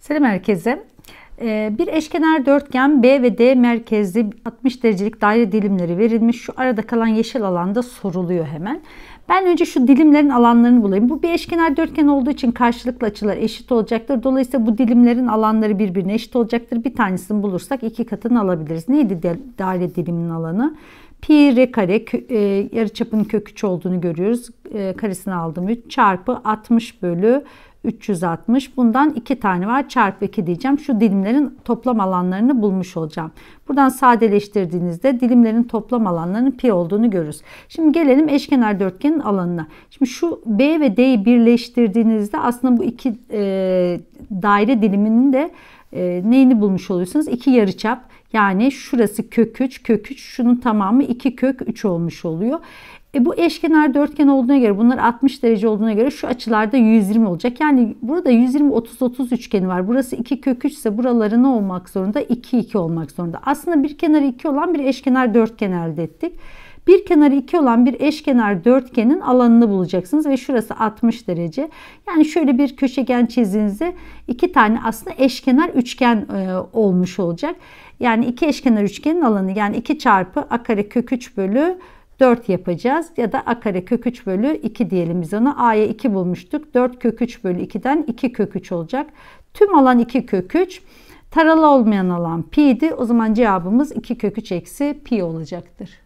Selam herkese. Ee, Bir eşkenar dörtgen B ve D merkezli 60 derecelik daire dilimleri verilmiş. Şu arada kalan yeşil alanda soruluyor hemen. Ben önce şu dilimlerin alanlarını bulayım. Bu bir eşkenar dörtgen olduğu için karşılıklı açılar eşit olacaktır. Dolayısıyla bu dilimlerin alanları birbirine eşit olacaktır. Bir tanesini bulursak iki katını alabiliriz. Neydi daire diliminin alanı? Pi r kare e, yarıçapının kök 3 olduğunu görüyoruz. E, karesini aldım 3 çarpı 60 bölü 360. Bundan 2 tane var. Çarpı 2 diyeceğim. Şu dilimlerin toplam alanlarını bulmuş olacağım. Buradan sadeleştirdiğinizde dilimlerin toplam alanlarının pi olduğunu görürüz. Şimdi gelelim eşkenar dörtgenin alanına. Şimdi şu B ve D'yi birleştirdiğinizde aslında bu iki e, daire diliminin de e, neyini bulmuş oluyorsunuz? İki yarıçap. Yani şurası kök 3, kök 3, şunun tamamı 2 kök 3 olmuş oluyor. E bu eşkenar dörtgen olduğuna göre bunlar 60 derece olduğuna göre şu açılarda 120 olacak. Yani burada 120 30 30 üçgeni var. Burası 2 kök 3 ise buraları ne olmak zorunda? 2 2 olmak zorunda. Aslında bir kenarı 2 olan bir eşkenar dörtgen elde ettik. Bir kenarı 2 olan bir eşkenar dörtgenin alanını bulacaksınız ve şurası 60 derece. Yani şöyle bir köşegen çizdiğinizde iki tane aslında eşkenar üçgen e, olmuş olacak. Yani iki eşkenar üçgenin alanı yani 2 çarpı a kare kök 3 bölü 4 yapacağız. Ya da a kare kök 3 bölü 2 diyelim biz ona. A'ya 2 bulmuştuk. 4 kök 3 bölü 2'den 2 kök 3 olacak. Tüm alan 2 kök 3. Taralı olmayan alan pi'di. O zaman cevabımız 2 kök 3 eksi pi olacaktır.